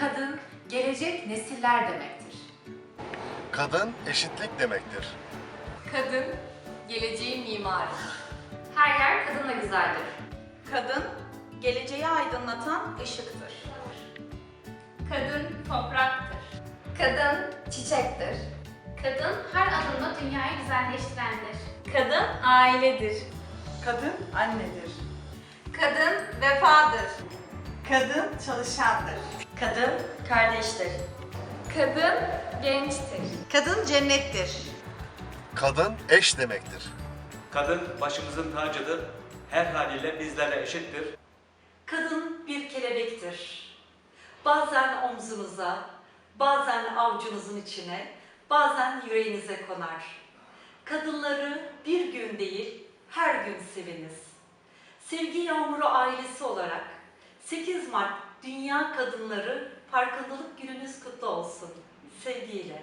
Kadın, gelecek nesiller demektir. Kadın eşitlik demektir. Kadın, geleceğin mimarı. Her yer kadınla güzeldir. Kadın, geleceği aydınlatan ışıktır. Kadın topraktır. Kadın, çiçektir. Kadın her adımda dünyayı güzelleştirendir. Kadın ailedir. Kadın annedir. Kadın, vefadır. Kadın çalışandır. Kadın kardeştir. Kadın gençtir. Kadın cennettir. Kadın eş demektir. Kadın başımızın tacıdır. Her haliyle bizlerle eşittir. Kadın bir kelebektir. Bazen omzunuza, bazen avcunuzun içine, bazen yüreğinize konar. Kadınları bir gün değil, her gün seviniz. Sevgi Yağmuru ailesi olarak 8 Mart Dünya Kadınları Farkındalık Gününüz kutlu olsun. Sevgiyle.